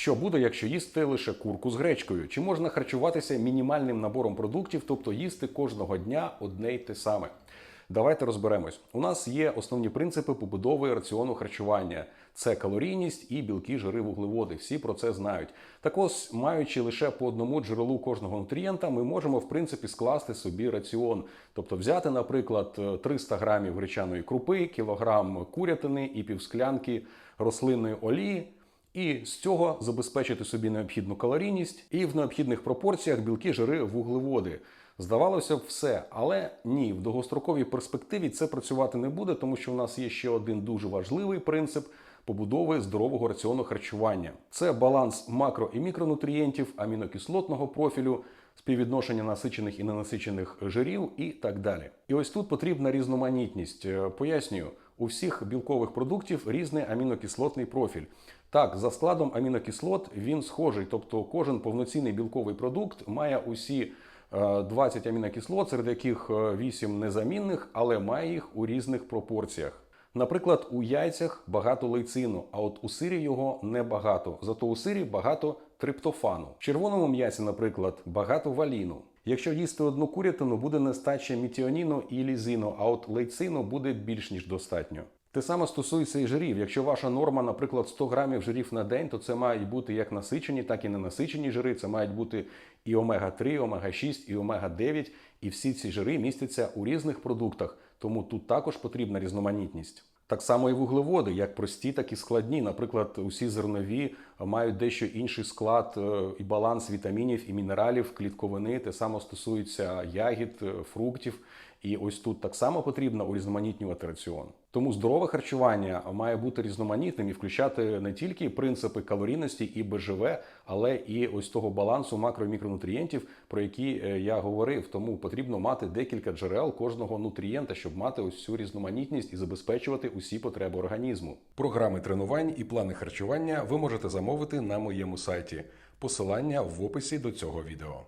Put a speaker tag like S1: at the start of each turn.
S1: Що буде, якщо їсти лише курку з гречкою? Чи можна харчуватися мінімальним набором продуктів, тобто їсти кожного дня одне й те саме? Давайте розберемось. У нас є основні принципи побудови раціону харчування: це калорійність і білки, жири, вуглеводи. Всі про це знають. Так ось, маючи лише по одному джерелу кожного нутрієнта, ми можемо в принципі скласти собі раціон. Тобто взяти, наприклад, 300 грамів гречаної крупи, кілограм курятини і півсклянки рослинної олії. І з цього забезпечити собі необхідну калорійність і в необхідних пропорціях білки, жири, вуглеводи. Здавалося б, все, але ні, в довгостроковій перспективі це працювати не буде, тому що в нас є ще один дуже важливий принцип побудови здорового раціону харчування. Це баланс макро і мікронутрієнтів, амінокислотного профілю, співвідношення насичених і ненасичених жирів і так далі. І ось тут потрібна різноманітність. Е, Пояснюю, у всіх білкових продуктів різний амінокислотний профіль. Так, за складом амінокислот він схожий, тобто кожен повноцінний білковий продукт має усі е, 20 амінокислот, серед яких е, 8 незамінних, але має їх у різних пропорціях. Наприклад, у яйцях багато лейцину, а от у сирі його небагато. Зато у сирі багато триптофану. В червоному м'ясі, наприклад, багато валіну. Якщо їсти одну курятину, буде нестача мітіоніну і лізину, а от лейцину буде більш ніж достатньо. Те саме стосується і жирів. Якщо ваша норма, наприклад, 100 грамів жирів на день, то це мають бути як насичені, так і ненасичені жири. Це мають бути і омега-3, омега-6, і омега-9. І всі ці жири містяться у різних продуктах, тому тут також потрібна різноманітність. Так само і вуглеводи, як прості, так і складні. Наприклад, усі зернові мають дещо інший склад е, і баланс вітамінів і мінералів, клітковини. Те саме стосується ягід, е, фруктів. І ось тут так само потрібно урізноманітнювати раціон. Тому здорове харчування має бути різноманітним і включати не тільки принципи калорійності і БЖВ, але і ось того балансу макро і мікронутрієнтів, про які е, я говорив. Тому потрібно мати декілька джерел кожного нутрієнта, щоб мати ось цю різноманітність і забезпечувати усі потреби організму. Програми тренувань і плани харчування ви можете замовити на моєму сайті. Посилання в описі до цього відео.